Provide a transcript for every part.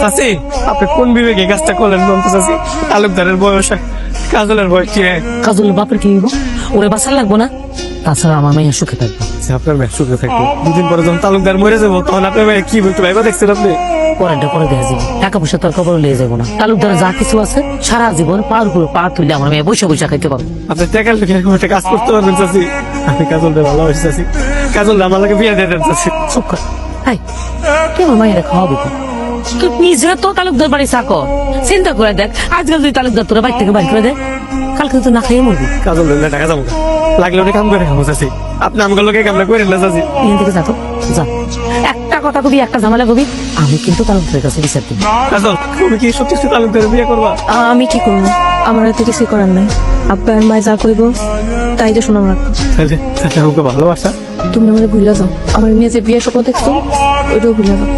চাচি আপনি কোন বিবেকে কাজটা করলেন বলতে চাচি? তালুকদারের বয়স কাজলের বয়স কি কাজলের বাপের কি ওরে বাঁচার লাগবো না? তাছাড়া আমার মেয়ে সুখে থাকবে। আপনার মেয়ে সুখে থাকবে। দুদিন পরে যখন তালুকদার মরে যাব তখন আপনার মেয়ে কি বলতে ভাইবা দেখছেন আপনি? পরেরটা পরে দেখা যাবে। টাকা পয়সা তোর খবর নিয়ে যাব না। তালুকদার যা কিছু আছে সারা জীবন পার উপর পা তুলে আমার মেয়ে বসে বসে খাইতে পারব। আপনি এরকম একটা কাজ করতে পারবেন চাচি। আমি কাজলটা ভালোবাসি চাচি। কাজলটা আমার লাগে বিয়ে দিয়ে দেন চাচি। চুপ কর। হাই কে আমার মায়ের খাওয়াবো তো তুই নিজে তো তালুকদার বাড়ি চাকর চিন্তা করে দেখ আজকাল তুই তালুকদার তোরা বাড়ি থেকে বাড়ি করে দে। কালকে তো না খাইয়ে মরবি। কাজল দিলে টাকা যাব। লাগলে ওটা কাম করে খাব চাষি আপনি আমগুলোকে কামলা করে না চাচি। এখান থেকে যা তো যা। একটা কথা কবি একটা ঝামেলা কবি। আমি কিন্তু তালুকদারের কাছে বিচার দিব তুমি কি সত্যি সত্যি তালুকদারের বিয়ে করবা? আমি কি করব আমার হাতে কিছু করার নাই। আব্বা আর মায় যা কইব তাই তো শোনা রাখব। তাহলে তাহলে আমাকে ভালোবাসা? তুমি আমাদের ভুলে যাও। আমার মেয়ে যে বিয়ে স্বপ্ন দেখছ ওইটাও ভুলে যাও।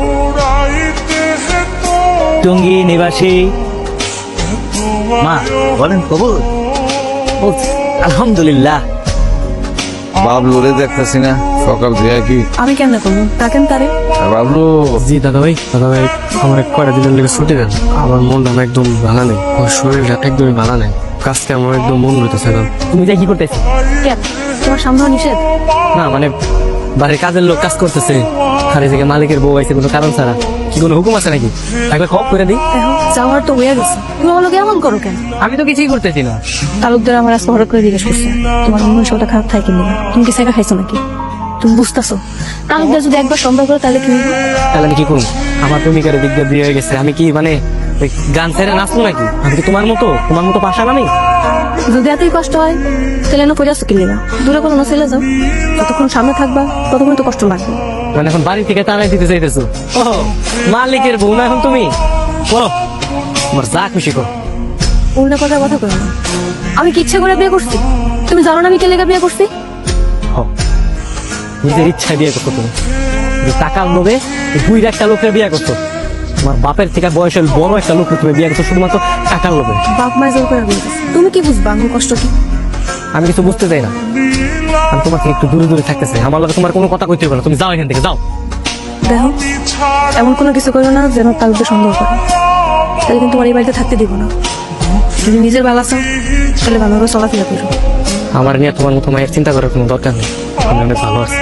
টঙ্গী নিবাসী। মা বলেন কবুল? আলহামদুলিল্লাহ। বাবলু রে দেখতেছি না। সকাল থেকে কি? আমি কেন করব? ডাকেন তারে। বাবলু? জি দাদা ভাই দাদা ভাই আমার কয়টা দিনের লেগে ছুটি দেন। আমার মনটা একদম ভালো নেই। আমার শরীরটা একদমই ভালো নেই। কাজকে আমার একদম মন হইতেছে না। তুমি যাই কি করতেছি? কেন? তোমার সামনে নিষেধ না মানে বাড়ির কাজের লোক কাজ করতেছে। আর এই জায়গায় মালিকের বউ আছে কোনো কারণ ছাড়া। কি কোনো হুকুম আছে নাকি? একবার খপ করে দিই। যাওয়ার তো হয়ে গেছে। তুমি আমার লোক এমন করো কেন? আমি তো কিছুই করতেছি না। তালুকদার আমার আজকে হঠাৎ করে জিজ্ঞেস করছে তোমার খারাপ থাকে কিনা? তুমি কি সেটা খাইছো নাকি? তুমি বুঝতেছো? তালুকদার যদি একবার সন্দেহ করে তাহলে কি তাহলে আমি কি করব? আমার প্রেমিকার দিক দিয়ে বিয়ে হয়ে গেছে। আমি কি মানে গান ছেড়ে নাচবো নাকি? আমি কি তোমার মতো? তোমার মতো পাশা আমি যদি এতই কষ্ট হয় তাহলে এনে পড়ে আসছো কি দূরে কোনো না চলে যাও। যতক্ষণ সামনে থাকবা ততক্ষণ তো কষ্ট লাগবে। মানে এখন বাড়ি থেকে তাড়াই দিতে চাইতেছো? ও মালিকের বউ না এখন তুমি? করো তোমার যা খুশি করো। উল্টা কথা কথা করো না। আমি কি ইচ্ছে করে বিয়ে করছি? তুমি জানো না আমি কে লেগে বিয়ে করছি। নিজের ইচ্ছা বিয়ে করতো তুমি। টাকার লোভে বুইরা একটা লোকের বিয়ে করতো তোমার বাপের থেকে বয়সের বড় একটা লোক তুমি বিয়ে করতো শুধুমাত্র টাকার লোভে। বাপ মায়ের জোর করে তুমি কি বুঝবা আমার কষ্ট কি? আমি কিছু বুঝতে চাই না। আমি তোমাকে একটু দূরে দূরে থাকতে চাই আমার লগে তোমার কোনো কথা কইতে হবে না। তুমি যাও এখান থেকে যাও। দেখো এমন কোনো কিছু করো না যেন তার উপরে সন্দেহ করে। তাহলে কিন্তু তোমার এই বাড়িতে থাকতে দিব না। যদি নিজের ভালো আছো তাহলে ভালোভাবে চলাফেরা করো। আমার নিয়ে তোমার মতো মায়ের চিন্তা করার কোনো দরকার নেই। আমি অনেক ভালো আছি।